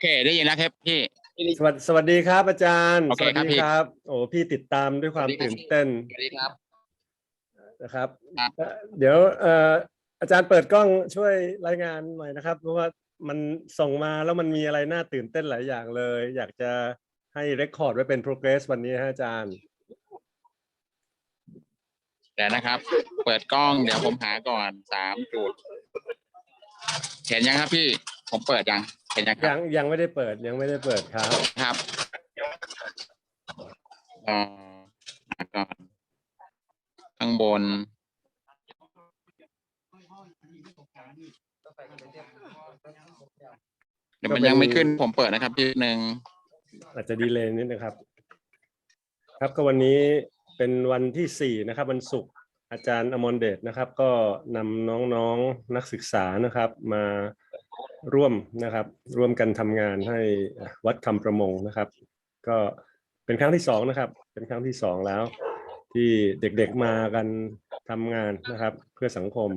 เคได้ยินแล้วครับพี่ สวัสสวัสดีครับอาจารย์โอสเควัสครับดีพี่ ครับ โอ้พี่ติดตามด้วยความสวัสดีครับตื่นเต้นสวัสดีครับ นะครับครับ เอ่อเดี๋ยวเอ่ออาจารย์เปิดกล้องช่วยรายงานหน่อยนะครับ เพราะว่ามันส่งมาแล้วมันมีอะไรน่าตื่นเต้นหลายอย่างเลย อยากจะให้เรคคอร์ดไว้เป็น progress วันนี้ฮะอาจารย์ เดี๋ยวนะครับ เปิดกล้องเดี๋ยวผมหาก่อนสามจุด เห็นยังครับพี่ ผมเปิดยัง เห็นยังคยัรับงยังไม่ได้เปิดยังไม่ได้เปิดครับครับเอ่อหาก่อนข้างบน เดี๋ยวมันยังไม่ขึ้นผมเปิดนะครับพี่หนึ่งอาจจะดีเลย์นิดนะครับ ครับก็วันนี้เป็นวันที่สี่นะครับ วันศุกร์อาจารย์อมรเดชนะครับ ก็นำน้องๆนักศึกษานะครับ มา ร่วมนะครับ ร่วมกันทำงานให้วัดคำประมงนะครับ ก็เป็นครั้งที่สองนะครับ เป็นครั้งที่สองแล้ว ที่เด็กๆมากันทำงานนะครับ เพื่อสังคม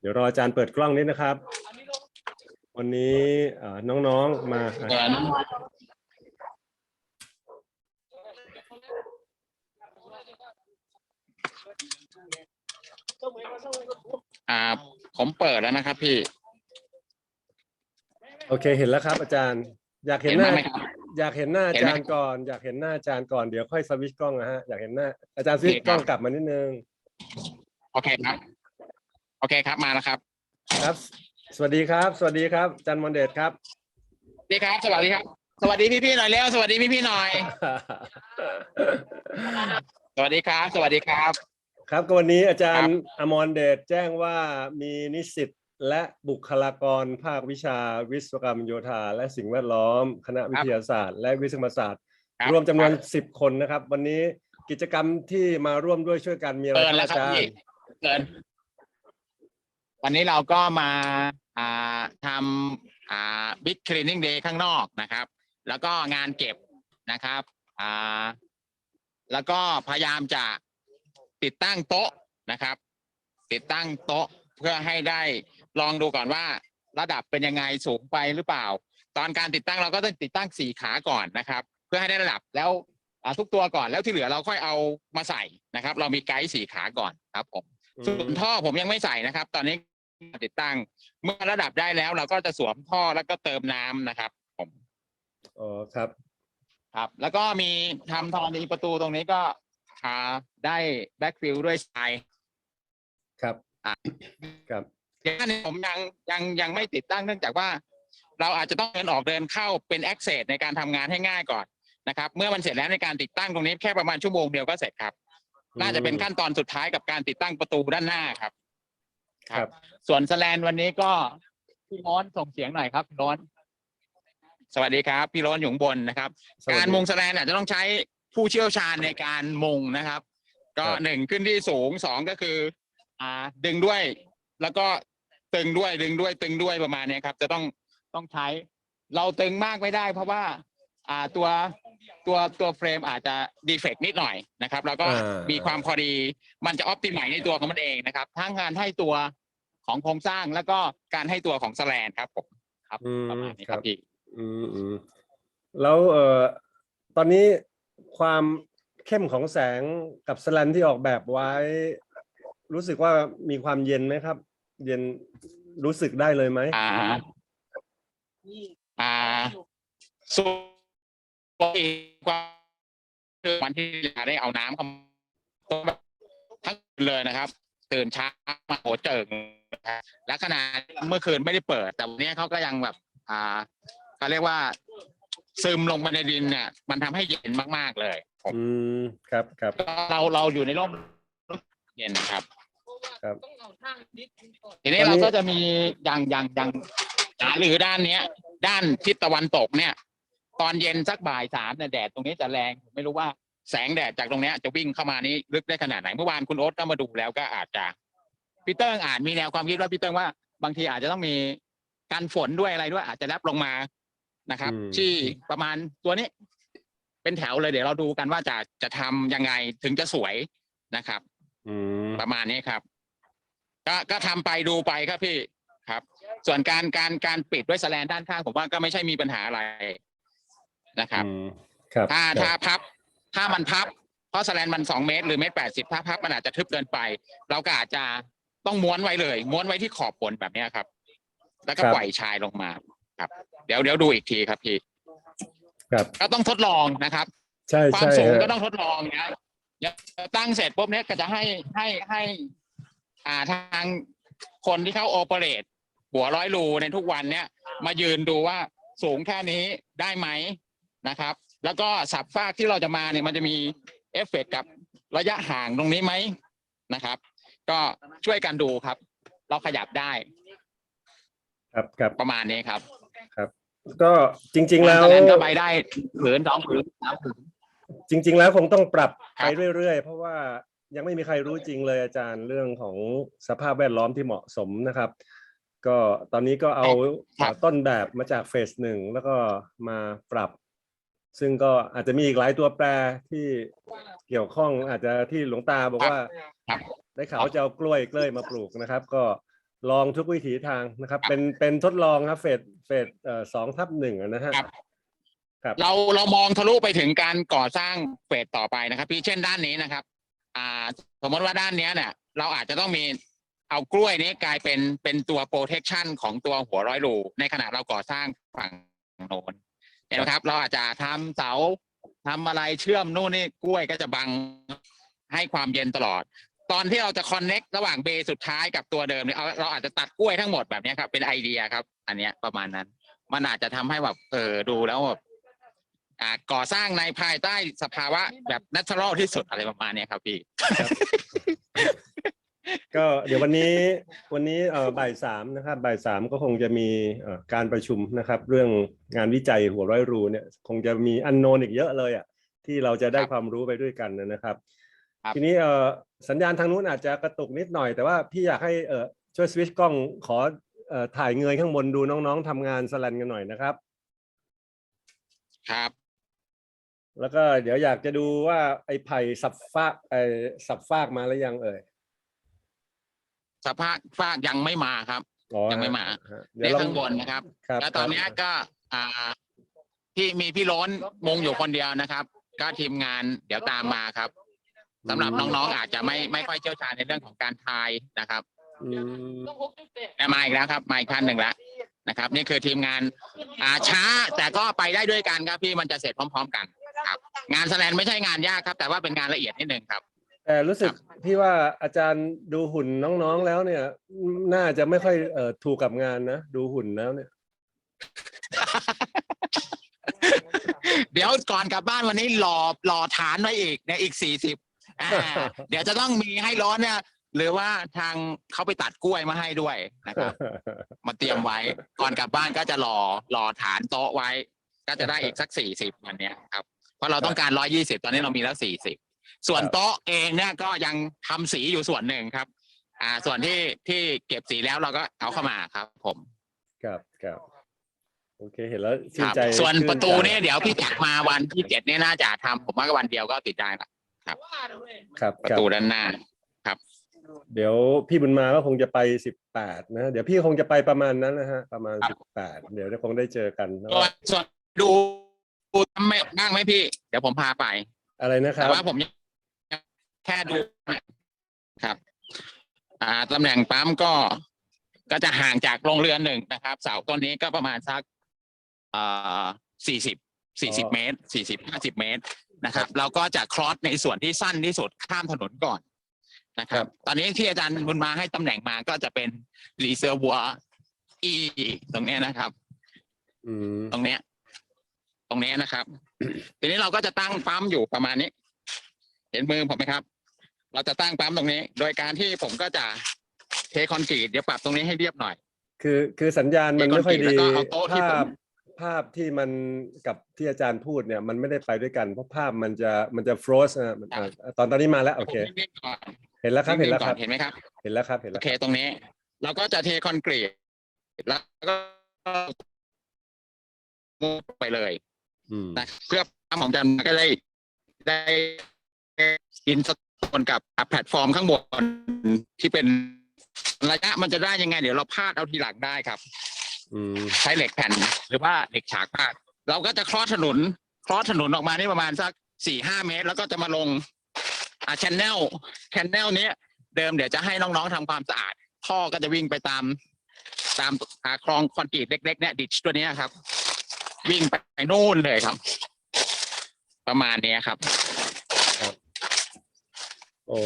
เดี๋ยวรออาจารย์เปิดกล้องนิดนะครับ วันนี้น้องๆมาอ่าผมเปิดแล้วนะครับพี่ โอเคเห็นแล้วครับอาจารย์ อยากเห็นเห็นหน้า ไหมครับ อยากเห็นหน้าอาเห็นไหมจารย์ก่อน อยากเห็นหน้าอาจารย์ก่อนเดี๋ยวค่อยสวิตช์กล้องนะฮะอยากเห็นหน้าอาจารย์สวิตช์กล้องกลับมานิดนึงโอเคครับ โอเคครับมาแล้วครับครับ สวัสดีครับ สวัสดีครับอาจารย์มอนเดชครับ สวัสดีครับ สวัสดีครับ สวัสดีพี่ๆหน่อยเร็วสวัสดีพี่ๆหน่อย สวัสดีครับ สวัสดีครับ ครับก็วันนี้อาจารย์อมรเดชแจ้งว่ามีนิสิต และบุคลากรภาควิชาวิศวกรรมโยธา และสิ่งแวดล้อม คณะวิทยาศาสตร์ และวิศวกรรมศาสตร์ครับรวมจำนวนสิบคนนะครับ วันนี้กิจกรรมที่มาร่วมด้วยช่วยกันมีอะไรเกินคแล้รัวบครับอาจารพี่ย์เกินวันนี้เราก็มาอ่าทำอ่าบิ๊กคลีนนิ่งเดย์ข้างนอกนะครับ แล้วก็งานเก็บนะครับอ่าแล้วก็พยายามจะติดตั้งโต๊ะนะครับ ติดตั้งโต๊ะ เพื่อให้ได้ลองดูก่อนว่า ระดับเป็นยังไงสูงไปหรือเปล่า ตอนการติดตั้งเราก็ต้องติดตั้งสี่ขาก่อนนะครับ เพื่อให้ได้ระดับแล้วอ่าทุกตัวก่อนแล้วที่เหลือเราค่อยเอามาใส่นะครับ เรามีไกด์สี่ขาก่อนครับผมส่วนท่อผมยังไม่ใส่นะครับ ตอนนี้ติดตั้ง เมื่อระดับได้แล้วเราก็จะสวมท่อแล้วก็เติมน้ำนะครับ ผมอ๋อครับครับ แล้วก็มีทำธรณีประตูตรงนี้ก็ทาได้แบ็กฟิลด้วยทรายครับอะ ครับอย่างนี้ผมยังยังยังไม่ติดตั้งเนื่องจากว่า เราอาจจะต้องเดินออกเดินเข้าเป็น access ในการทำงานให้ง่ายก่อนนะครับ เมื่อมันเสร็จแล้วในการติดตั้งตรงนี้แค่ประมาณชั่วโมงเดียวก็เสร็จครับ น่าจะเป็นขั้นตอนสุดท้ายกับการติดตั้งประตูด้านหน้าครับ ครับ ส่วนสแลนวันนี้ก็พี่ร้อนส่งเสียงหน่อยครับพี่ร้อน สวัสดีครับ พี่ร้อนอยู่ข้างบนนะครับสวัสดีการมงสแลนอาจจะต้องใช้ผู้เชี่ยวชาญในการมงนะครับ ก็ครับหนึ่งขึ้นที่สูงสองก็คือ อ่าดึงด้วย แล้วก็ตึงด้วยดึงด้วยตึงด้วยประมาณเนี้ยครับ จะต้องต้องใช้ เราตึงมากไม่ได้ เพราะว่า อ่าตัวตัวตัวเฟรมอาจจะดีเฟกนิดหน่อยนะครับ แล้วก็อ่ามีมีความพอดีมันจะออ t ติ i z e ในตัวของมันเองนะครับ ทั้งการให้ตัวของโครงสร้างแล้วก็การให้ตัวของสแลนครับผมครับอืมประมาณนี้คครัรับบพี่ อืมอืมแล้วเอ่อตอนนี้ความเข้มของแสงกับสแลนที่ออกแบบไว้ รู้สึกว่ามีความเย็นไหมครับ เย็นรู้สึกได้เลยไหมอ่า อ่าส่วนอีกกว่าคือวันที่จะได้เอาน้ำเข้ามาทั้งคืนเลยนะครับ ตื่นเช้ามาโหเจิงนะครับและขณะเมื่อคืนไม่ได้เปิด แต่วันนี้เขาก็ยังแบบ อ่าเขาเรียกว่าซึมลงไปในดินเนี่ย มันทำให้เย็นมากๆเลยผมอืมครับครับก็เราเราอยู่ในร่ม เย็นครับ ครับทีนี้ตอนนี้เราก็จะมีอย่างอย่างอย่างหาหรือด้านเนี้ย ด้านทิศตะวันตกเนี่ย ตอนเย็นสักบ่ายสามเนี่ยแดดตรงนี้จะแรงผมไม่รู้ว่าแสงแดดจากตรงเนี้ยจะวิ่งเข้ามานี้ลึกได้ขนาดไหนเมื่อวานคุณโอ๊ตก็มาดูแล้วก็อาจจะพี่เติ้งอาจมีแนวความคิดว่าพี่เติ้งว่าบางทีอาจจะต้องมีการฝนด้วยอะไรด้วย อาจจะแลบลงมานะครับ อืม ที่ประมาณตัวนี้ เป็นแถวเลยเดี๋ยวเราดูกันว่าจะจะทำยังไงถึงจะสวยนะครับ อืมประมาณนี้ครับ ก็ก็ทำไปดูไปครับพี่ครับ ส่วนการการการปิดด้วยสแลนด้านข้างผมว่าก็ไม่ใช่มีปัญหาอะไรนะครับ อืมครับถ้าคถ้ารับพับ ถ้ามันพับ เพราะสแลนมันสองเมตรหรือเมตรแปดสิบถ้าพับมันอาจจะทึบเกินไป เราก็อาจจะต้องม้วนไว้เลย ม้วนไว้ที่ขอบบนแบบเนี้ยครับ แล้วก็ปล่อยชายลงมาครับ เดี๋ยวเดี๋ยวดูอีกทีครับพี่ครับก็ต้องทดลองนะครับ ใช่ความใช่สูงฮะก็ต้องทดลองนะเดี๋ยว ตั้งเสร็จปุ๊บเนี้ยก็จะให้ให้ให้อ่าทางคนที่เขาโอเปเรตหัวร้อยรูในทุกวันเนี้ยมายืนดูว่าสูงแค่นี้ได้ไหมนะครับ แล้วก็สับฟากที่เราจะมาเนี่ยมันจะมีเอฟเฟกต์กับระยะห่างตรงนี้ไหมนะครับ ก็ช่วยกันดูครับ เราขยับได้ ครับครับประมาณนี้ครับก็จริง ๆ แล้วตอนนั้นก็ไปได้ผืนสองผืนสามผืน จริง ๆ แล้วคงต้องปรับครัไปบเรื่อย ๆ เพราะว่ายังไม่มีใครรู้จริงเลยอาจารย์เรื่องของสภาพแวดล้อมที่เหมาะสมนะครับ ก็ตอนนี้ก็เอาครับต้นแบบมาจากเฟสหนึ่งแล้วก็มาปรับ ซึ่งก็อาจจะมีอีกหลายตัวแปรที่เกี่ยวข้องอาจจะที่หลวงตาบอกว่าครับได้ข่าวว่าจะเอากล้วยเกล้ยมาปลูกนะครับ ก็ลองทุกวิถีทางนะครับ เป็นเป็นทดลองครับเฟสเฟสเอ่อสองทับหนึ่งอะนะฮะครับ ครับ เราเรามองทะลุไปถึงการก่อสร้างเฟสต่อไปนะครับพี่เช่นด้านนี้นะครับ อ่า สมมติว่าด้านเนี้ยเนี่ย เราอาจจะต้องมีเอากล้วยนี้กลายเป็นเป็นตัว protection ของตัวหัวร้อยรูในขณะเราก่อสร้างฝั่งโน้นเห็นไหมครับ เราอาจจะทำเสาทำอะไรเชื่อมนู่นนี่กล้วยก็จะบังให้ความเย็นตลอด ตอนที่เราจะ connect ระหว่างเบสุดท้ายกับตัวเดิมเนี่ยเอาเราอาจจะตัดกล้วยทั้งหมดแบบเนี้ยครับเป็นไอเดียครับ อันเนี้ยประมาณนั้น มันอาจจะทำให้แบบเออดูแล้วแบบ ก่อสร้างในภายใต้สภาวะแบบ natural ที่สุดอะไรประมาณเนี้ยครับพี่ ก็เดี๋ยววันนี้วันนี้เอ่อบ่ายสามนะครับบ่ายสามก็คงจะมีเอ่อการประชุมนะครับ เรื่องงานวิจัยหัวร้อยรูเนี่ย คงจะมีอันโนนอีกเยอะเลยอะที่เราจะได้ครับความรู้ไปด้วยกันนะครับครับทีนี้เอ่อสัญญาณทางนู้นอาจจะกระตุกนิดหน่อย แต่ว่าพี่อยากให้เอ่อช่วยสวิตช์กล้องขอเอ่อถ่ายเงยข้างบนดูน้องๆทำงานสแลนกันหน่อยนะครับ ครับ แล้วก็เดี๋ยวอยากจะดูว่าไอ้ไผ่สับฟากไอ้สับฟากมาแล้วยังเอ่ยสภาพฟากยังไม่มาครับ อ๋อยังไม่มาฮะเดี๋ยวลอข้างบนนะครับ ครับแล้วตอนเนี้ยครับก็อ่าพี่มีพี่ล้นมงอยู่คนเดียวนะครับ ก็ทีมงานเดี๋ยวตามมาครับสำหรับน้องๆอาจจะไม่ไม่ค่อยเชี่ยวชาญในเรื่องของการทายนะครับอืมแต่มาอีกแล้วครับมาอีกท่านหนึ่งแล้วนะครับ นี่คือทีมงานอ่าช้าแต่ก็ไปได้ด้วยกันครับพี่มันจะเสร็จพร้อม ๆ กัน ครับ งานแสดงไม่ใช่งานยากครับ แต่ว่าเป็นงานละเอียดนิดนึงครับ แต่รู้สึกพี่ว่าอาจารย์ดูหุ่นน้องๆแล้วเนี่ย น่าจะไม่ค่อยเอ่อถูกกับงานนะ ดูหุ่นแล้วเนี่ย เดี๋ยวก่อนกลับบ้านวันนี้หล่อหล่อฐานไว้อีกในอีกสี่สิบเดี๋ยวจะต้องมีให้ร้อนเนี่ยหรือว่าทางเขาไปตัดกล้วยมาให้ด้วยนะครับ มาเตรียมไว้ก่อนกลับบ้านก็จะรอรอฐานโต๊ะไว้ ก็จะได้อีกสักสี่สิบวันเนี้ยครับ เพราะเราต้องการร้อยี่สิบตอนนี้เรามีแล้วสี่สิบส่วนครับโต๊ะเองเนี่ยก็ยังทำสีอยู่ส่วนหนึ่งครับ อ่า ส่วนที่ที่เก็บสีแล้วเราก็เอาเข้ามาครับ ผมครับครับโอเคเห็นแล้วคชื่นรับใจส่วนชื่ประตูใจเนี่ยเดี๋ยวพี่แจ็คมาวันที่เจ็ดเนี่ยน่าจะทำผมว่าก็วันเดียวก็ติดได้ละครับประครับตูด้านหน้าเดี๋ยวพี่บุญมาก็คงจะไปสิบแปดนะเดี๋ยวพี่คงจะไปประมาณนั้นนะฮะประมาณครับสิบแปดเดี๋ยวจะคงได้เจอกันแล้วส่วนส่วนดู ดูไม่บ้างไหมพี่ เดี๋ยวผมพาไป อะไรนะครัแต่บว่าผมยังแค่ดูครับ อ่าตำแหน่งปั๊มก็ ก็จะห่างจากโรงเรือนหนึ่งนะครับ เสาต้นนี้ก็ประมาณสักอ่าสี่สิบสี่สิบเมตรสี่สิบห้าสิบเมตรนะครับเราก็จะครอสในส่วนที่สั้นที่สุดข้ามถนนก่อนนะครับ ตอนนี้ที่อาจารย์บุญมาให้ตำแหน่งมาก็จะเป็นรีเซอร์วัวอีตรงเนี้ยนะครับ อืมตรงเนี้ยตรงเนี้ยนะครับ ทีนี้เราก็จะตั้งปั๊มอยู่ประมาณนี้ เห็นมือผมไหมครับ เราจะตั้งปั๊มตรงนี้ โดยการที่ผมก็จะเทคอนกรีตเดี๋ยวปรับตรงนี้ให้เรียบหน่อย คือคือสัญญาณมันไม่ค่อยดีแล้วก็เอาโต๊ะที่ภาผพมภาพที่มันกับที่อาจารย์พูดเนี่ย มันไม่ได้ไปด้วยกันเพราะภาพมันจะมันจะฟรอสอะมันอะตอนตอนนี้มาแล้ว โอเคนิ่งๆก่อนเห็นแล้วครับเห็นแล้วครับเห็นไหมครับ เห็นแล้วครับเห็นโอแล้วเคตรงนี้ เราก็จะเทคอนกรีตแล้วก็มุดไปเลยอืม นะเพื่อปั๊มของจันก็ได้ได้อินสตอลกับแพลตฟอร์มข้างบนที่เป็นระยะมันจะได้ยังไง เดี๋ยวเราพาดเอาทีหลังได้ครับอืมใช้เหล็กแผ่นหรือว่าเหล็กฉากพาด เราก็จะคลอดถนนคลอดถนนออกมานี่ประมาณสักสี่ห้าเมตร แล้วก็จะมาลงอ่าชแนลชแนลนี้ยเดิมเดี๋ยวจะให้น้องๆทำความสะอาด ท่อก็จะวิ่งไปตาม ตามอ่าคลองคอนกรีตเล็กๆเนี่ยดิชตัวเนี้ยครับ วิ่งไปนู่นเลยครับ ประมาณเนี้ยครับ โอ้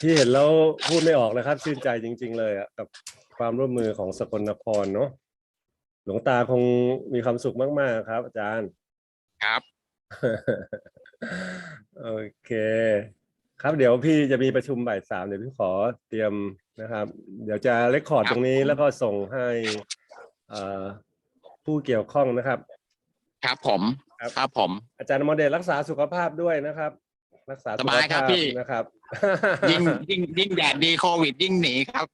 ที่เห็นแล้วพูดไม่ออกเลยครับ ชื่นใจจริง ๆ เลยอะกับความร่วมมือของสกลนครเนาะหลวงตาคงมีความสุขมากๆครับ อาจารย์ ครับ โอเค ครับเดี๋ยวพี่จะมีประชุมบ่ายสามเดี๋ยวพี่ขอเตรียมนะครับ เดี๋ยวจะเรคคอร์ดครับ ตรงนี้แล้วก็ส่งให้เอ่อผู้เกี่ยวข้องนะครับ ครับผมครับ ครับผม อาจารย์อมรเดชรักษาสุขภาพด้วยนะครับ รักษาสสุขบายครับภาพพี่ นะครับ ยิ่งยิ่งยิ่งแดดดีโควิด ยิ่งหนีครับ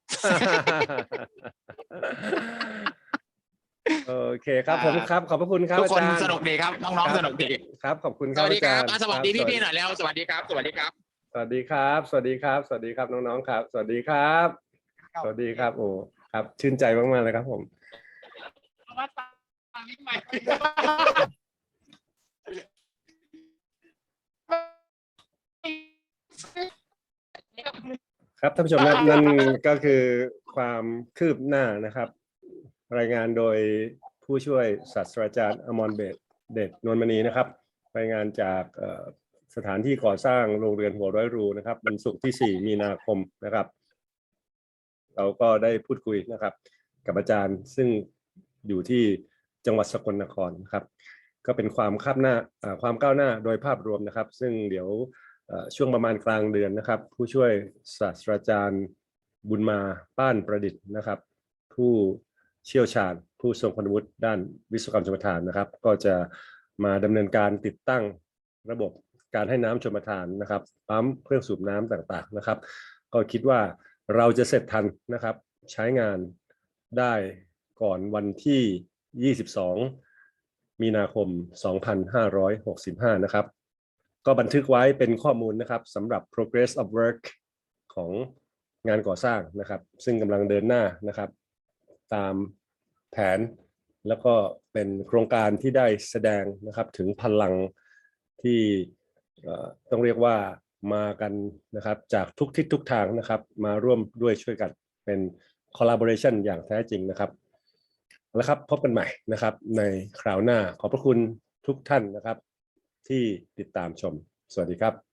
โอเคครับผมครับ ขอบพระคุณครับทุกคนอาจารย์สนุกดีครับน้องครับๆสนุกดีครับ ขอบคุณคสรับวัสดีครับอาจาย์อะสวัสดีครับพี่ๆหน่อยแล้วสวัสดีครับ สวัสดีครับ สวัสดีครับ สวัสดีครับ สวัสดีครับน้องๆครับ สวัสดีครับ สวัสดีครับ โอ้ครับ ชื่นใจมากๆเลยครับผม ครับท่านผู้ชมครับนั่นก็คือความคืบหน้านะครับ รายงานโดยผู้ช่วยศาสตราจารย์อมรเบศเดชนวลมณีนะครับ รายงานจากสถานที่ก่อสร้างโรงเรียนหัวร้อยรูนะครับวันศุกร์ที่ 4 มีนาคมนะครับ เราก็ได้พูดคุยนะครับ กับอาจารย์ซึ่งอยู่ที่ จังหวัดสกลนครนะครับ ก็เป็นความคืบหน้าความก้าวหน้าโดยภาพรวมนะครับ ซึ่งเดี๋ยวช่วงประมาณกลางเดือนนะครับ ผู้ช่วยศาสตราจารย์บุญมาป้านประดิษฐ์นะครับ ผู้เชี่ยวชาญ ผู้ทรงคุณวุฒิด้านวิศวกรรมชมทานนะครับ ก็จะมาดำเนินการติดตั้งระบบการให้น้ำชมทานนะครับปั๊มเครื่องสูบน้ำต่างๆนะครับ ก็คิดว่าเราจะเสร็จทันนะครับ ใช้งานได้ก่อนวันที่ 22 มีนาคม 2565 นะครับ ก็บันทึกไว้เป็นข้อมูลนะครับสำหรับ progress of work ของงานก่อสร้างนะครับ ซึ่งกำลังเดินหน้านะครับ ตามแผนแล้วก็เป็นโครงการที่ได้แสดงนะครับถึงพลังที่ต้องเรียกว่ามากันนะครับจากทุกทิศทุกทางนะครับ มาร่วมด้วยช่วยกันเป็น collaboration อย่างแท้จริงนะครับ แล้วครับพบกันใหม่นะครับ ในคราวหน้าขอบพระคุณทุกท่านนะครับ ที่ติดตามชม สวัสดีครับ